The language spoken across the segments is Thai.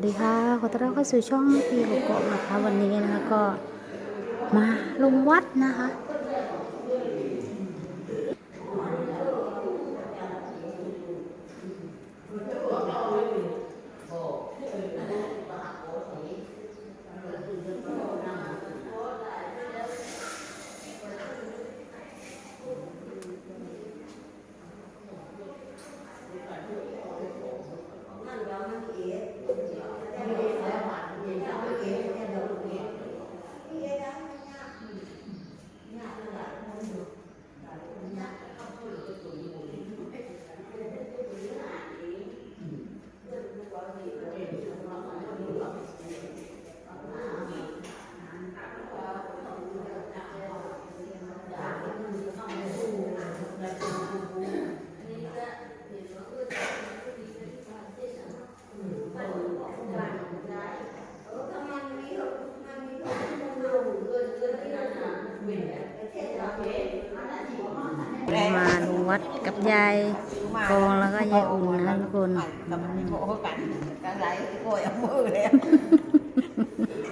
วัสดีค่ะ ขอต้อนรับเข้าสู่ช่องพีโกโกะนะคะ วันนี้นะคะก็มาลงวัดนะคะ มาลงวัดกับยายกองแล้วก็ยายอุ่นนะทุกคนกับมันโม่กันกันไรโกยเอามือเลย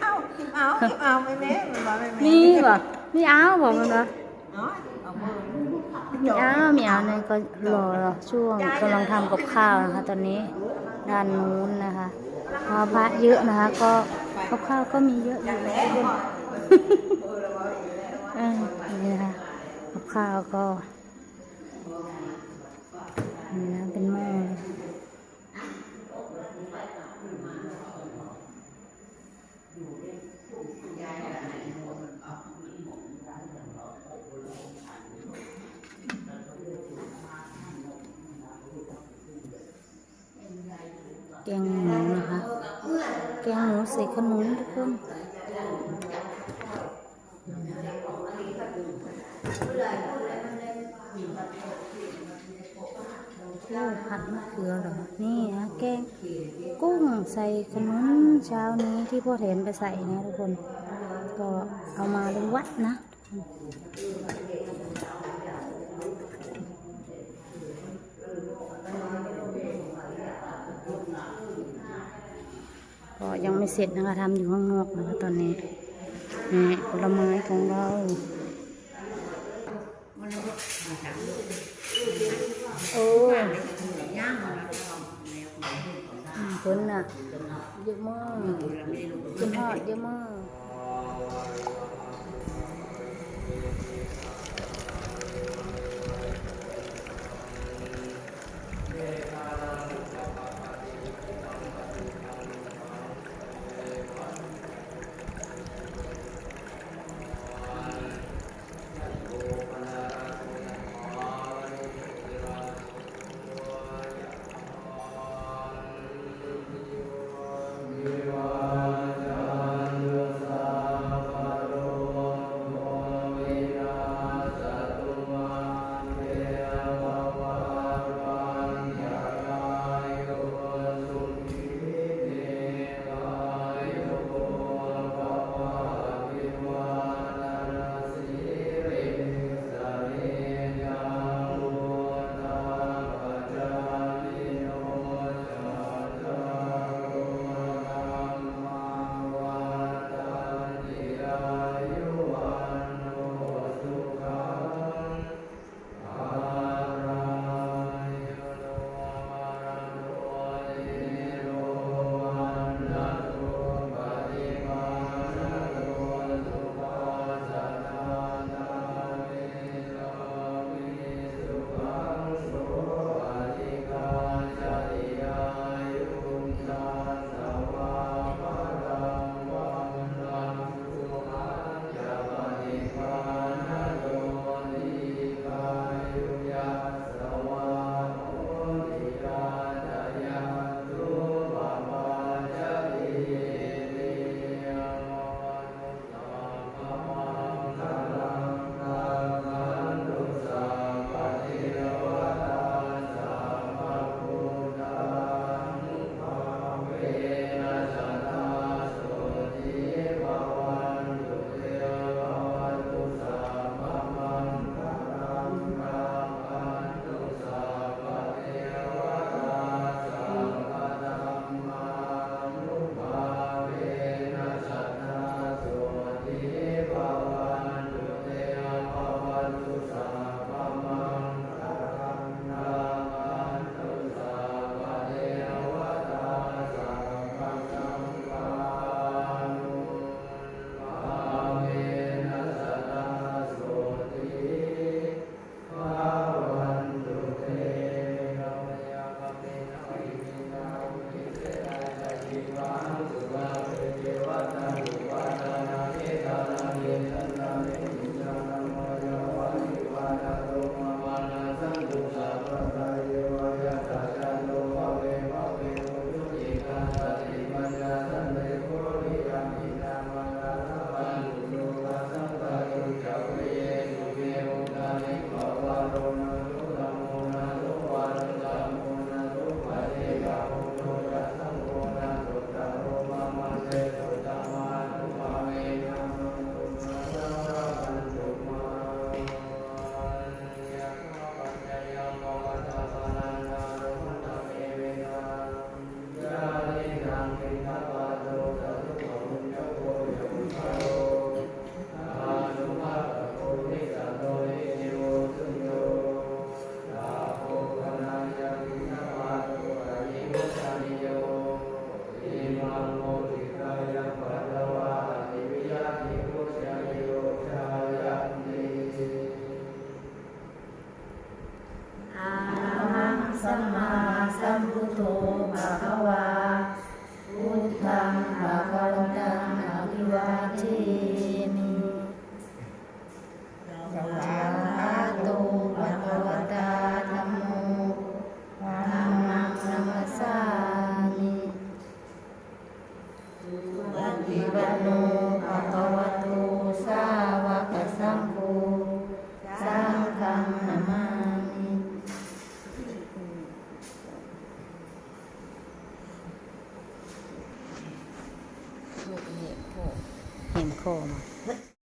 เอาเอาเอาไม่แม่มันบอกไม่แม่มีบ่มีอ้าวบอกมันว่าเนาะเอามือมีอ้าวมีอ้าวเนี่ยก็รอรอช่วงกำลังทำกับข้าวนะคะ ตอนนี้ด้านนู้นนะคะพอพระเยอะนะคะ ก็กับข้าวก็มีเยอะอยู่นะทุกคนเออนี่นะคะกับข้าวก็นี่นะเป็นหม้อเลยแกงหมูนะคะ แกงหมูใส่ขนุนทุกคนโอ้ผัดมะเขือเหรอ นี่นะแกงกุ้งใส่ขนมเช้านี้ที่พ่อเถนไปใส่นะทุกคน ก็เอามาลงวัดนะ ก็ยังไม่เสร็จนะคะทำอยู่ข้างนอกนะคะตอนนี้นี่ผลไม้ของเราโอ้ยย่างมันอืมคนน่ะเยอะมากกินทอเยอะมาก देवान् देवता สัมมาสัมพุทโธภะคะวาพุทธังภะคะวันตังอะวิวา